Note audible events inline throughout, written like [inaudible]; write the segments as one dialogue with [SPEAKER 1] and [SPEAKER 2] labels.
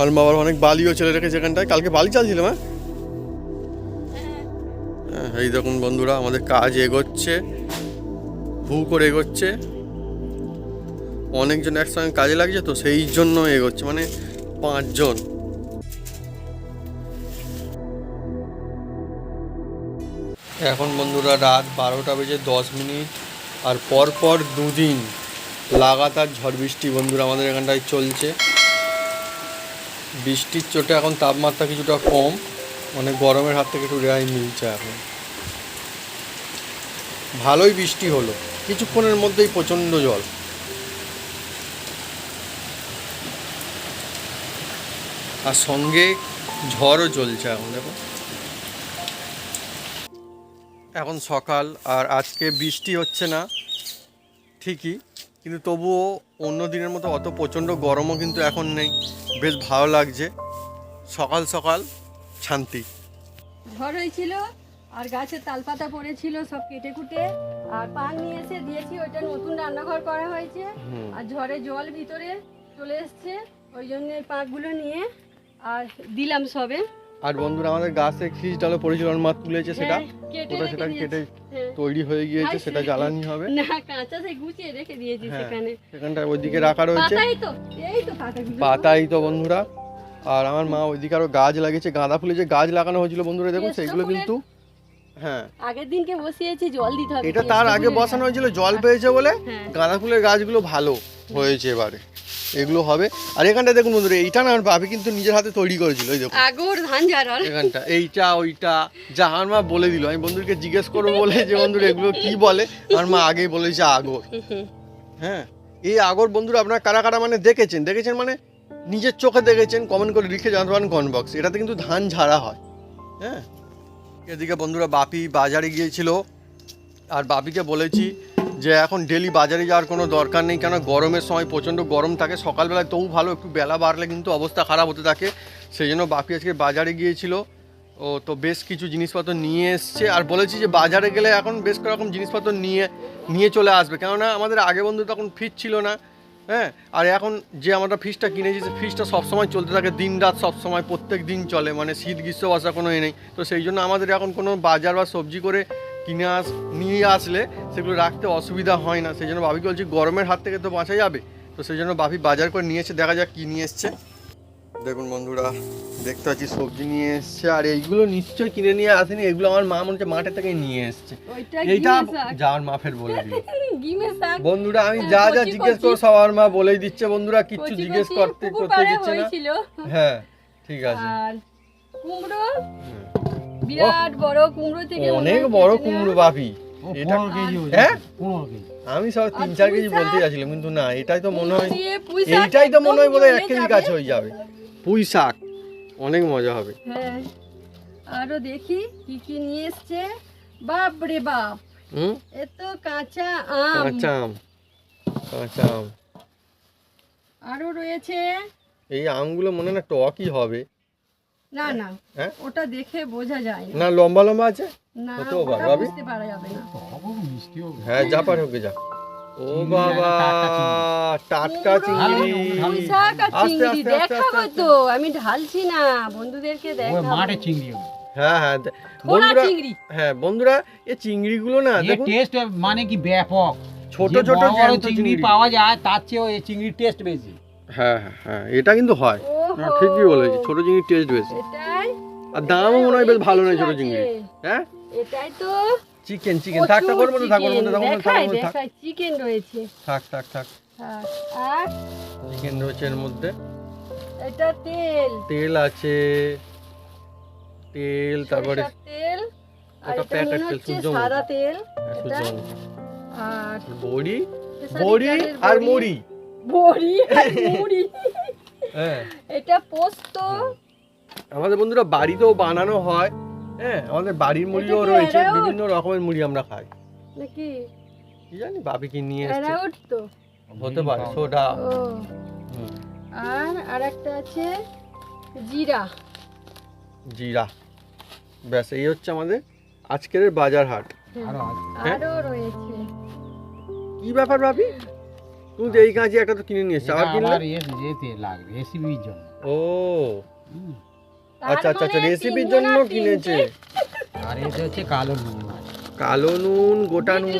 [SPEAKER 1] আর বাবার অনেক বালিও চলে রেখেছে এখানটায়। কালকে বালি চালছিল হ্যাঁ? হ্যাঁ, এই দেখুন বন্ধুরা আমাদের কাজ এগোচ্ছে হু করে এগোচ্ছে। অনেকজন একসঙ্গে কাজে লাগছে তো সেই জন্য এগোচ্ছে মানে পাঁচজন। এখন বন্ধুরা রাত বারোটা বেজে দশ মিনিট আর পর পর দুদিন লাগাতার ঝড় বৃষ্টি বন্ধুরা আমাদের এখানটায় চলছে। বৃষ্টির চোটে এখন তাপমাত্রা কিছুটা কম। মানে গরমের হাত থেকে একটু রেহাই মিলছে এখন। ভালোই বৃষ্টি হলো। কিছুক্ষণের মধ্যেই প্রচণ্ড জল। আর সঙ্গে ঝড়ও চলছে এখন, দেখো। এখন সকাল, আর আজকে বৃষ্টি হচ্ছে না, ঠিকই। কিন্তু তবুও অন্য দিনের মতো অত প্রচণ্ড গরমও কিন্তু এখন নেই। বেশ ভালো লাগছে। সকাল সকাল শান্তি।
[SPEAKER 2] ঝড় হয়েছিল আর গাছের তালপাতা পড়েছিল সব কেটে কুটে। আর পান নিয়ে এসে দিয়েছি ওইটা নতুন রান্নাঘর করা হয়েছে। আর ঝড়ে জল ভিতরে চলে এসছে ওই জন্য পাকগুলো নিয়ে আর দিলাম সবে।
[SPEAKER 1] আর বন্ধুরা আমাদের গাছে খিস ডালে পড়েছিল মাত তুলেছে সেটা।
[SPEAKER 2] হ্যাঁ,
[SPEAKER 1] ওটা সেটা কেটে
[SPEAKER 2] হ্যাঁ।
[SPEAKER 1] তৈরি হয়ে গিয়েছে সেটা জ্বালানি হবে।
[SPEAKER 2] না কাঁচা সে গুছিয়ে রেখে দিয়েছি
[SPEAKER 1] হ্যাঁ
[SPEAKER 2] সেখানে।
[SPEAKER 1] সেখানটা ওইদিকে রাখা রয়েছে।
[SPEAKER 2] পাতাই তো এই তো
[SPEAKER 1] পাতাই তো বন্ধুরা। আর আমার মা ওইদিকে আরও গাছ লাগিয়েছে গাঁদা ফুলে যে গাছ লাগানো হয়েছিল বন্ধুরা দেখুন
[SPEAKER 2] সেইগুলো
[SPEAKER 1] সেগুলো কিন্তু হ্যাঁ।
[SPEAKER 2] আগের দিনকে বসিয়েছি জল দিতে হবে
[SPEAKER 1] এটা তার আগে বসানো হয়েছিল জল পেয়েছে বলে
[SPEAKER 2] হ্যাঁ।
[SPEAKER 1] গাঁদা ফুলের গাছগুলো ভালো হয়েছে এবারে। এগুলো হবে। আর এখানটা দেখুন বন্ধুরা এইটা না ভাবি কিন্তু নিজের হাতে তৈরি করেছিল এই দেখুন।
[SPEAKER 2] আগর ধান ঝাড়ার
[SPEAKER 1] এখানটা এইটা ওইটা যা আমার মা বলে দিল। আমি বন্ধুকে জিজ্ঞেস করব বলে যে বন্ধুরা এগুলো কি বলে? আমার মা আগেই বলেছে আগর। হ্যাঁ এই আগর বন্ধুরা আপনারা কারা কারা মানে দেখেছেন? দেখেছেন মানে নিজের চোখে দেখেছেন কমেন্ট করে লিখে জানাতে পারেন কমেন্ট বক্স। এটাতে কিন্তু ধান ঝাড়া হয়। হ্যাঁ এদিকে বন্ধুরা বাপি বাজারে গিয়েছিল। আর বাপিকে বলেছি যে এখন ডেলি বাজারে যাওয়ার কোনো দরকার নেই কেন গরমের সময় প্রচণ্ড গরম থাকে। সকালবেলায় তবু ভালো, একটু বেলা বাড়লে কিন্তু অবস্থা খারাপ হতে থাকে। সেই জন্য বাপি আজকে বাজারে গিয়েছিল। ও তো বেশ কিছু জিনিসপত্র নিয়ে এসছে। আর বলেছি যে বাজারে গেলে এখন বেশ কয়েকরকম জিনিসপত্র নিয়ে নিয়ে চলে আসবে। কেননা আমাদের আগে বন্ধু তখন ফিট ছিল না। হ্যাঁ আর এখন যে আমরা ফ্রিজটা কিনেছি সে ফ্রিজটা সবসময় চলতে থাকে দিন রাত সবসময়, প্রত্যেক দিন চলে মানে শীত, গ্রীষ্ম বাসা কোনো এ নেই। তো সেই জন্য আমাদের এখন কোনো বাজার বা সবজি করে কিনে আস, নিয়ে আসলে সেগুলো রাখতে অসুবিধা হয় না। সেই জন্য ভাবি বলছি, গরমের হাত থেকে তো বাঁচা যাবে। তো সেই জন্য বাপি বাজার করে নিয়েছে দেখা যাক কী নিয়ে এসছে। দেখুন বন্ধুরা দেখতে পাচ্ছি সবজি নিয়ে এসছে আর এইগুলো নিশ্চয়ই কিনে নিয়ে আসেনি এগুলো আমার মা মনে হচ্ছে মাঠের থেকে নিয়ে এসছে। এইটা যাওয়ার মা ফের বলে দিল [laughs] বন্ধুরা আমি
[SPEAKER 2] হ্যাঁ,
[SPEAKER 1] যা যা জিজ্ঞেস। করো সব আমার মা বলেই দিচ্ছে বন্ধুরা কিচ্ছু জিজ্ঞেস করতে করতে দিচ্ছে না। হ্যাঁ ঠিক আছে।
[SPEAKER 2] কুমড়ো? বিরাট বড় কুমড়ো থেকে
[SPEAKER 1] অনেক বড় কুমড়ো বাপি। এটা হ্যাঁ? আমি সব তিন চার কেজি? বলতে যাচ্ছিলাম কিন্তু না এটাই তো মনে হয় এইটাই তো মনে হয় বোধহয় এক কেজির কাছে হয়ে যাবে। পুঁই শাক অনেক মজা হবে।
[SPEAKER 2] হ্যাঁ আরও দেখি কি কি নিয়ে এসছে। বাপ রে বাপ
[SPEAKER 1] হুম?
[SPEAKER 2] এত কাঁচা আম।
[SPEAKER 1] কাঁচা আম কাঁচা আম।
[SPEAKER 2] আরও রয়েছে।
[SPEAKER 1] এই আমগুলো মনে হয় না টকই হবে।
[SPEAKER 2] না না
[SPEAKER 1] হ্যাঁ?
[SPEAKER 2] ওটা দেখে বোঝা যায় না।
[SPEAKER 1] লম্বা লম্বা আছে?
[SPEAKER 2] না ওটা বুঝতে পারা যাবে না।
[SPEAKER 1] হ্যাঁ যা পার হোক যা। ও বাবা টাটকা চিংড়ি। আস্তে,
[SPEAKER 2] চিংড়ি
[SPEAKER 1] আস্তে,
[SPEAKER 2] দেখাবো তো আমি ঢালছি না বন্ধুদেরকে দেখাবো।
[SPEAKER 3] মাঠে চিংড়ি
[SPEAKER 1] হ্যাঁ হ্যাঁ বন্ধুরা
[SPEAKER 2] চিংড়ি।
[SPEAKER 1] হ্যাঁ বন্ধুরা এই চিংড়িগুলো না দেখুন।
[SPEAKER 3] টেস্ট মানে কি ব্যাপক।
[SPEAKER 1] ছোট ছোট
[SPEAKER 3] চিংড়ি পাওয়া যায় তার চেয়েও এই চিংড়ির টেস্ট বেশি।
[SPEAKER 1] হ্যাঁ হ্যাঁ হ্যাঁ এটা কিন্তু হয়। না, ঠিকই বলেছি ছোট চিংড়ির টেস্ট বেশি। আর দামও মনে হয় বেশ ভালো নয় ছোট। চিংড়ি হ্যাঁ?
[SPEAKER 2] এটাই তো
[SPEAKER 1] চিকেন চিকেন থাক থাক ওর মধ্যে থাক ওর মধ্যে থাক ওর মধ্যে থাক,
[SPEAKER 2] দেখাই চিকেন রয়েছে।
[SPEAKER 1] থাক থাক থাক।
[SPEAKER 2] হ্যাঁ, আর?
[SPEAKER 1] চিকেন রয়েছে এর মধ্যে।
[SPEAKER 2] এটা তেল।
[SPEAKER 1] তেল আছে। তেল তারপরে
[SPEAKER 2] তেল।
[SPEAKER 1] ওটা
[SPEAKER 2] এটা
[SPEAKER 1] প্যাকেট তেল, সূর্যমুখী।
[SPEAKER 2] সাদা তেল।
[SPEAKER 1] হ্যাঁ, সূর্যমুখী।
[SPEAKER 2] আর
[SPEAKER 1] বড়ি? বড়ি আর। মুড়ি।
[SPEAKER 2] বড়ি আর [laughs] মুড়ি।
[SPEAKER 1] হ্যাঁ।
[SPEAKER 2] এটা পোস্ত।
[SPEAKER 1] আমাদের বন্ধুরা বাড়িতেও বানানো হয়। হ্যাঁ আমাদের বাড়ির মুড়িও রয়েছে বিভিন্ন রকমের মুড়ি আমরা খাই।
[SPEAKER 2] নাকি?
[SPEAKER 1] কি জানি বাপি কি নিয়ে এসছে।
[SPEAKER 2] অ্যারাউট তো।
[SPEAKER 1] হতে পারে সোডা।
[SPEAKER 2] আর আরেকটা আছে জিরা।
[SPEAKER 1] জিরা। ব্যাস এই হচ্ছে আমাদের আজকের বাজার হাট।
[SPEAKER 3] আরও আছে।
[SPEAKER 1] হ্যাঁ?
[SPEAKER 2] আরও রয়েছে।
[SPEAKER 1] কি ব্যাপার ভাবি? তুমি তো এই কাঁচি একটা তো কিনে নিয়ে এসছো আবার কিনলে?
[SPEAKER 3] আমার এস যেতে লাগবে রেসিপির জন্য।
[SPEAKER 1] ও। আচ্ছা আচ্ছা আচ্ছা রেসিপির জন্য কিনেছে।
[SPEAKER 3] আর এটা হচ্ছে কালো নুন।
[SPEAKER 1] কালো নুন গোটা নুন।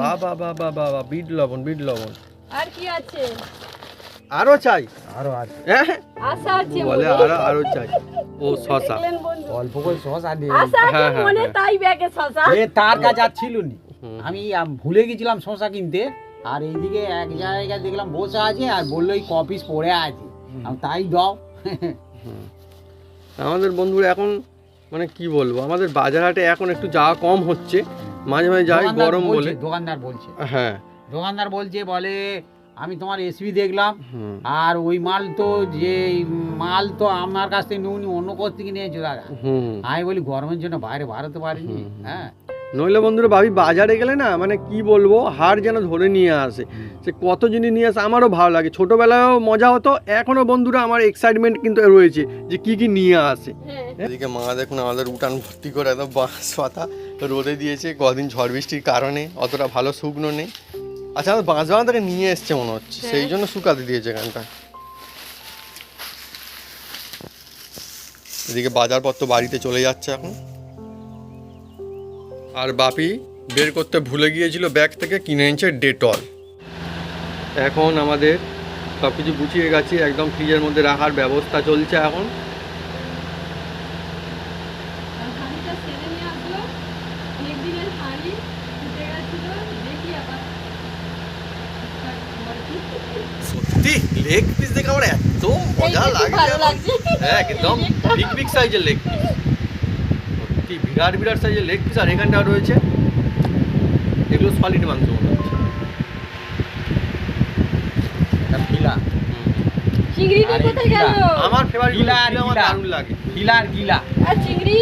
[SPEAKER 1] বা বা বা বা বা বা বিট লবণ বিট লবণ।
[SPEAKER 2] আর কি আছে?
[SPEAKER 1] আরও চাই?
[SPEAKER 3] আরও আছে।
[SPEAKER 1] হ্যাঁ?
[SPEAKER 2] আশা আছে
[SPEAKER 1] বলে আরও আরও চাই। ও শশা।
[SPEAKER 3] অল্প করে আর দিয়ে
[SPEAKER 2] আশা
[SPEAKER 1] হ্যাঁ, হ্যাঁ,
[SPEAKER 2] মনে
[SPEAKER 1] হ্যাঁ।
[SPEAKER 2] তাই ব্যাগে শশা।
[SPEAKER 3] এ তার কাছে আর ছিল নি আমি ভুলে গেছিলাম শশা কিনতে। আর এইদিকে এক জায়গায় দেখলাম বসে আছে আর বলল এই কপিস পড়ে আছে। আমি তাই দাও।
[SPEAKER 1] হুম। আমাদের বন্ধুরা এখন মানে কি বলব আমাদের বাজার হাটে এখন একটু যাওয়া কম হচ্ছে। মাঝে মাঝে যাই গরম বলে।
[SPEAKER 3] দোকানদার বলছে।
[SPEAKER 1] হ্যাঁ।
[SPEAKER 3] দোকানদার বলছে বলে আমি তোমার এসবি দেখলাম আর ওই মাল তো যে মাল তো আমার কাছ থেকে উনি অন্য কোথা থেকে নিয়েছো দাদা আমি বলি গরমের জন্য বাইরে বাড়াতে পারিনি। হ্যাঁ।
[SPEAKER 1] নইলে বন্ধুরা ভাবি বাজারে গেলে না মানে কি বলব হাড় যেন ধরে নিয়ে আসে। সে কত জিনিস নিয়ে আসে আমারও ভালো লাগে। ছোটোবেলায়ও মজা হতো এখনও বন্ধুরা আমার এক্সাইটমেন্ট কিন্তু রয়েছে যে কি কি নিয়ে আসে।
[SPEAKER 2] হ্যাঁ।
[SPEAKER 1] এদিকে মা দেখুন আমাদের উঠান ভর্তি করে একদম বাঁশ পাতা রোদে দিয়েছে কদিন ঝড় বৃষ্টির কারণে অতটা ভালো শুকনো নেই। আচ্ছা আমাদের বাঁশ বাগান থেকে নিয়ে এসছে মনে হচ্ছে সেই জন্য শুকাতে দিয়েছে এখানটা এদিকে বাজারপত্র বাড়িতে চলে যাচ্ছে এখন। আর বাপি বের করতে ভুলে গিয়েছিল ব্যাগ থেকে কিনে এনেছে ডেটল। এখন আমাদের সব কিছু গুছিয়ে গেছে একদম ফ্রিজের মধ্যে রাখার ব্যবস্থা চলছে এখন। সত্যি লেগ পিস দেখে আমার এত মজা লাগছে। হ্যাঁ একদম বিগ বিগ সাইজের লেগ পিস বিরাট বিরাট সাইজের লেগ পিস আর এখানটা রয়েছে। এগুলো সলিড মাংস মনে হচ্ছে।
[SPEAKER 2] চিংড়িটা
[SPEAKER 3] আরে
[SPEAKER 2] কোথায়
[SPEAKER 3] গেল?
[SPEAKER 1] আমার ফেভারিট
[SPEAKER 3] গিলা আর
[SPEAKER 1] আমার দারুণ লাগে।
[SPEAKER 3] ফিলার গিলা
[SPEAKER 2] আর চিংড়ি?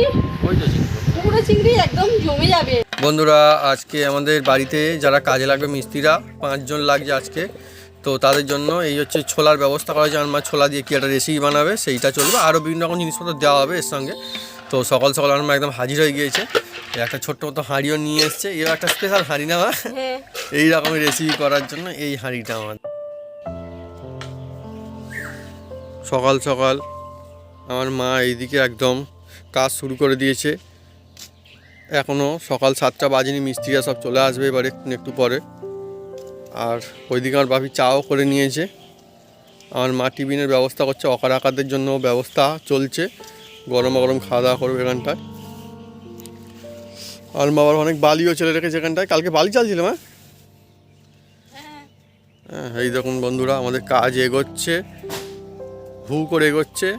[SPEAKER 1] ওই তো চিংড়ি।
[SPEAKER 2] পুরো চিংড়ি একদম জমে যাবে।
[SPEAKER 1] বন্ধুরা আজকে আমাদের বাড়িতে যারা কাজে লাগবে মিস্ত্রিরা পাঁচজন লাগছে আজকে। তো তাদের জন্য এই হচ্ছে ছোলার ব্যবস্থা করা হয়েছে। আমার মা ছোলা দিয়ে কি একটা রেসিপি বানাবে সেইটা চলবে। আরও বিভিন্ন রকম জিনিসপত্র দেওয়া হবে এর সঙ্গে। তো সকাল সকাল আমার একদম হাজির হয়ে গিয়েছে। একটা ছোট্ট মতো হাঁড়িও নিয়ে এসছে। এর একটা স্পেশাল হাঁড়ি না
[SPEAKER 2] হ্যাঁ।
[SPEAKER 1] এই রকমের রেসিপি করার জন্য এই হাঁড়িটা আমার। সকাল সকাল আমার মা এইদিকে একদম কাজ শুরু করে দিয়েছে। এখনও সকাল সাতটা বাজেনি মিস্ত্রিরা সব চলে আসবে এবার একটু একটু পরে। আর ওইদিকে আমার বাপি চাও করে নিয়েছে। আমার মা টিফিনের ব্যবস্থা করছে অকার আকারদের জন্য ব্যবস্থা চলছে। গরম গরম খাওয়া দাওয়া করবে এখানটায় আর মা অনেক বালিও চলে রেখেছে এখানটায় কালকে বালি চালছিলাম হ্যাঁ? হ্যাঁ। এই দেখুন বন্ধুরা আমাদের কাজ এগোচ্ছে হু করে এগোচ্ছে।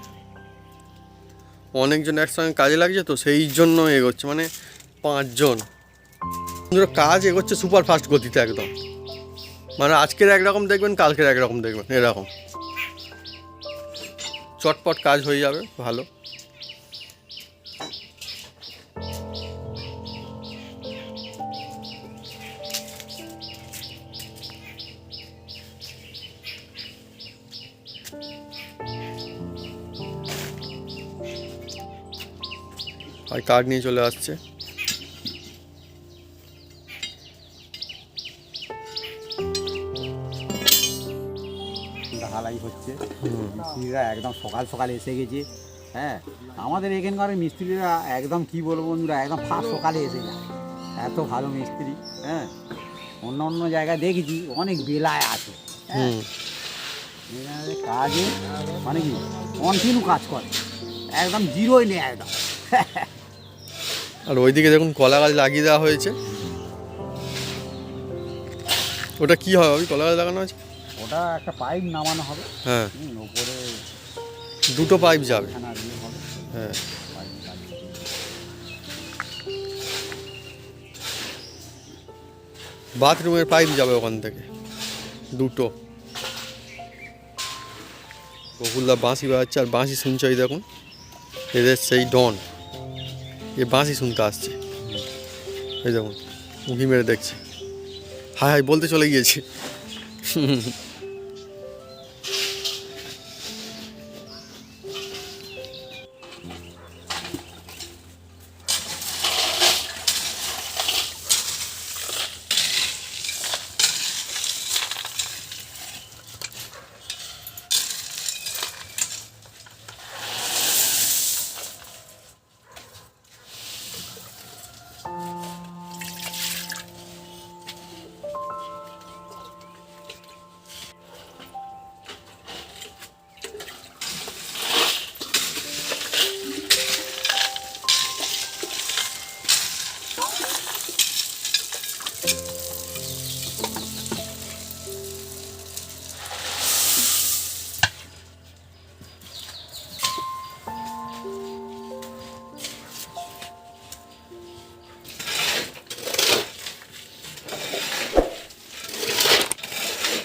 [SPEAKER 1] অনেকজন একসঙ্গে কাজে লাগছে তো সেই জন্য এগোচ্ছে মানে পাঁচজন। বন্ধুরা কাজ এগোচ্ছে সুপার ফাস্ট গতিতে একদম। মানে আজকের একরকম দেখবেন কালকের একরকম দেখবেন এরকম। চটপট কাজ হয়ে যাবে ভালো। আর কার্ড নিয়ে চলে আসছে।
[SPEAKER 3] ঢালাই হচ্ছে। মিস্ত্রিরা একদম সকাল সকাল এসে গেছে। হ্যাঁ আমাদের এখানকার মিস্ত্রিরা একদম কি বলব বন্ধুরা একদম ফার্স্ট সকালে এসে যায় এত ভালো মিস্ত্রি হ্যাঁ। অন্য অন্য জায়গায় দেখেছি অনেক বেলায় আছে। হ্যাঁ। কাজে মানে কি কন্টিনিউ কাজ করে। একদম জিরোই নেই একদম। [laughs]
[SPEAKER 1] আর ওইদিকে দেখুন কলা গাছ লাগিয়ে দেওয়া হয়েছে। ওটা কি হবে ওই কলা গাছ লাগানো আছে
[SPEAKER 3] ওটা একটা পাইপ নামানো হবে।
[SPEAKER 1] হ্যাঁ।
[SPEAKER 3] ওপরে
[SPEAKER 1] দুটো পাইপ যাবে।
[SPEAKER 3] হবে।
[SPEAKER 1] হ্যাঁ। বাথরুমের পাইপ যাবে ওখান থেকে। দুটো। বকুলদা বাঁশি বাজাচ্ছে আর বাঁশি শুনছে দেখুন। এদের সেই ডন। এ বাঁশি শুনতে আসছে এই যেমন উঁকি মেরে দেখছে হায় হায় বলতে চলে গিয়েছে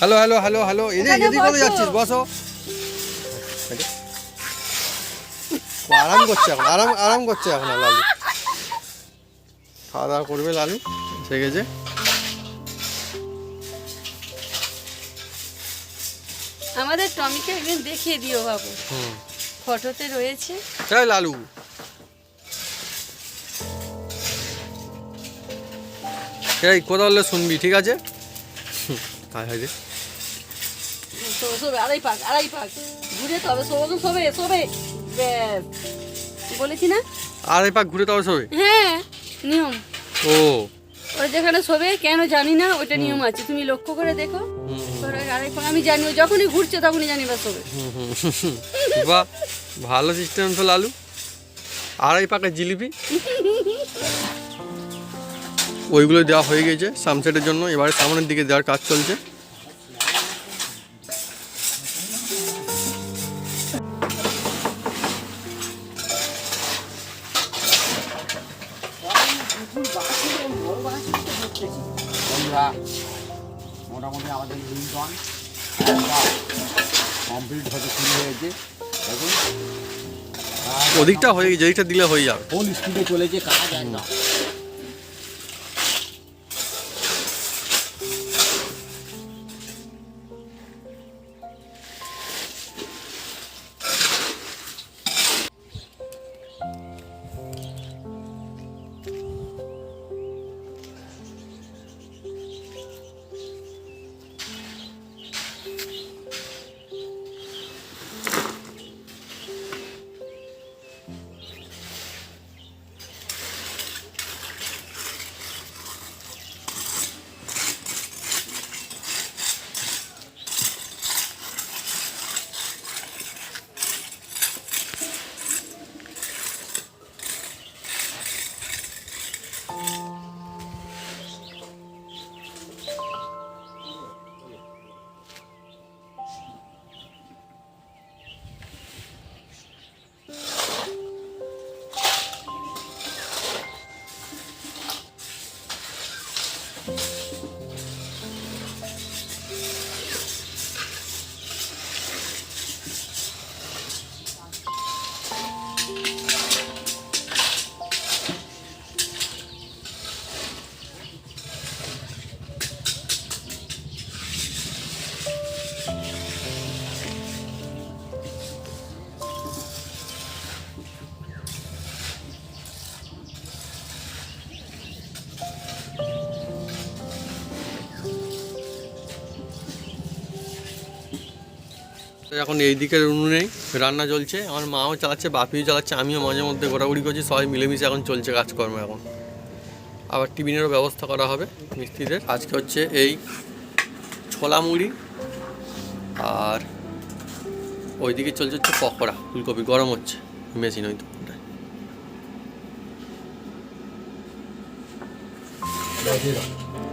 [SPEAKER 1] হ্যালো হ্যালো হ্যালো হ্যালো এদিকে এদিকে কোথায় যাচ্ছিস? বসো। আরাম করছে এখন আরাম আরাম করছে এখন লালু। খাওয়া দাওয়া করবে লালু এসে গেছে
[SPEAKER 2] আমাদের টমিকে একদিন দেখিয়ে দিও বাবু। ফটোতে রয়েছে।
[SPEAKER 1] এই লালু। এই কোথা হলে শুনবি ঠিক আছে? হায় হায় রে
[SPEAKER 2] শোবে শোবে আড়াই পাক আড়াই পাক। ঘুরে তবে শোবে শোবে শোবে বলেছি না?
[SPEAKER 1] আর এই পাক ঘুরে তবে সবে?
[SPEAKER 2] হ্যাঁ নিয়ম।
[SPEAKER 1] ও।
[SPEAKER 2] ওরা যেখানে শোবে কেন জানি না ওটা নিয়ম আছে। তুমি লক্ষ্য করে দেখো। ওরা আড়াই পাক আমি জানি যখনই ঘুরছে তখনই জানি বা শোবে।
[SPEAKER 1] বাহ ভালো সিস্টেম তো লালু। আড়াই পাকা জিলিপি। [laughs] ওইগুলো দেওয়া হয়ে গেছে সামসেটের জন্য। এবারে সামনের দিকে দেওয়ার কাজ চলছে।
[SPEAKER 3] বন্ধুরা মোটামুটি আমাদের দুই টন কমপ্লিট হতে শুরু হয়েছে। দেখুন।
[SPEAKER 1] ওদিকটা হয়ে গেছে এদিকটা দিলে হয়ে যাবে।
[SPEAKER 3] কোন স্পিডে চলেছে কাজ একদম।
[SPEAKER 1] এখন এই দিকের উনুনেই রান্না চলছে। আমার মাও চালাচ্ছে, বাপিও চালাচ্ছে, আমিও মাঝে মধ্যে ঘোরাঘুরি করছি, সবাই মিলেমিশে এখন চলছে কাজকর্ম এখন। আবার টিফিনেরও ব্যবস্থা করা হবে মিস্ত্রিদের। আজকে হচ্ছে এই ছোলা মুড়ি আর ওইদিকে চলছে হচ্ছে পকোড়া, ফুলকপি, গরম হচ্ছে, মেশিন ওই ওটাই।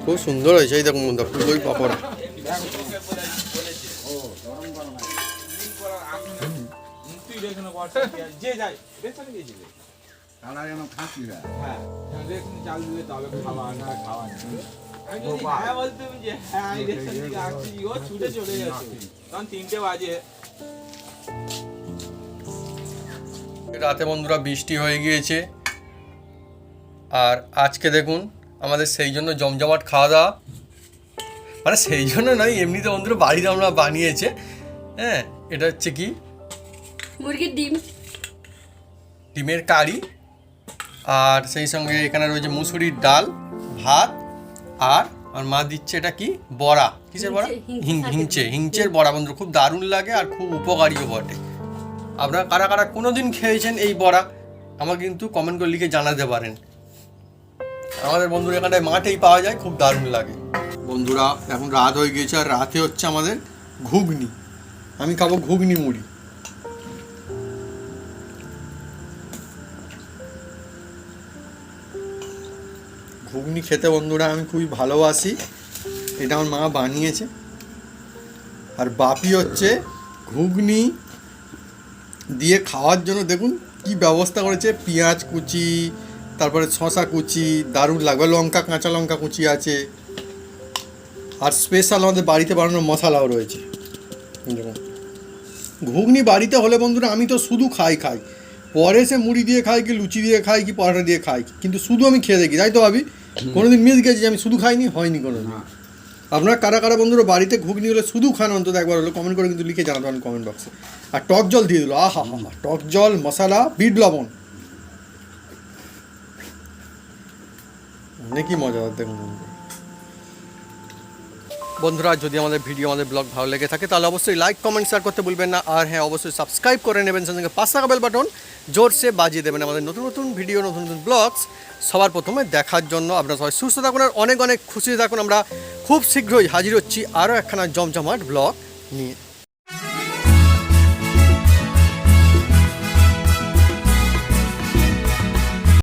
[SPEAKER 1] খুব সুন্দর হয়েছে, এই দেখুন ফুলকপি, পকোড়া। রাতে বন্ধুরা বৃষ্টি হয়ে গিয়েছে। আর আজকে দেখুন, আমাদের সেই জন্য জমজমাট খাওয়া দাওয়া। মানে সেই জন্য নয়, এমনিতে বন্ধুরা বাড়িতে আমরা বানিয়েছে। হ্যাঁ এটা হচ্ছে কি?
[SPEAKER 2] মুরগির ডিম।
[SPEAKER 1] ডিমের কারি আর সেই সঙ্গে এখানে রয়েছে মুসুরির ডাল ভাত আর আর মা দিচ্ছে এটা কি? বড়া। কিসের বড়া?
[SPEAKER 2] হিংচে,
[SPEAKER 1] হিংচের বড়া বন্ধু খুব দারুণ লাগে আর খুব উপকারীও বটে। আপনারা কারা কারা কোনো দিন খেয়েছেন এই বড়া আমাকে কিন্তু কমেন্ট করে লিখে জানাতে পারেন। আমাদের বন্ধুরা এখানটায় মাঠেই পাওয়া যায় খুব দারুণ লাগে। বন্ধুরা এখন রাত হয়ে গিয়েছে আর রাতে হচ্ছে আমাদের ঘুগনি। আমি খাব ঘুগনি মুড়ি। ঘুগনি খেতে বন্ধুরা আমি খুবই ভালোবাসি। এটা আমার মা বানিয়েছে। আর বাপি হচ্ছে ঘুগনি দিয়ে খাওয়ার জন্য দেখুন কি ব্যবস্থা করেছে। পেঁয়াজ কুচি, তারপরে শশা কুচি, দারুণ লাগবে। লঙ্কা, কাঁচা লঙ্কা কুচি আছে। আর স্পেশাল আমাদের বাড়িতে বানানো মশলাও রয়েছে। ঘুগনি বাড়িতে হলে বন্ধুরা আমি তো শুধু খাই খাই। পরে সে মুড়ি দিয়ে খাই কি লুচি দিয়ে খাই কি পরোটা দিয়ে খাই, কিন্তু শুধু আমি খেয়ে দেখি। তাই তো ভাবি? কোনোদিন মিস গেছি আমি শুধু খাইনি হয়নি কোনোদিন। আপনার কারা কারা বন্ধুরা বাড়িতে ঘুগনি হলে শুধু খান অন্তত একবার হলো কমেন্ট করে কিন্তু লিখে জানাতে পারেন কমেন্ট বক্সে আর টক জল দিয়ে দিল আহা হা হা টক জল মশালা বিট লবণ। অনেকই মজা হয় দেখুন। বন্ধুরা, যদি আমাদের ভিডিও, আমাদের ব্লগ ভালো লেগে থাকে, তাহলে অবশ্যই লাইক কমেন্ট শেয়ার করতে ভুলবেন না। আর হ্যাঁ অবশ্যই সাবস্ক্রাইব করে নেবেন সঙ্গে পাঁচ টাকা বেল বাটন জোরসে বাজিয়ে দেবেন আমাদের নতুন নতুন ভিডিও, নতুন নতুন ব্লগস সবার প্রথমে দেখার জন্য আপনারা সবাই সুস্থ থাকুন আর অনেক অনেক খুশি থাকুন। আমরা খুব শীঘ্রই হাজির হচ্ছি আরও একখানা জমজমাট ব্লগ নিয়ে।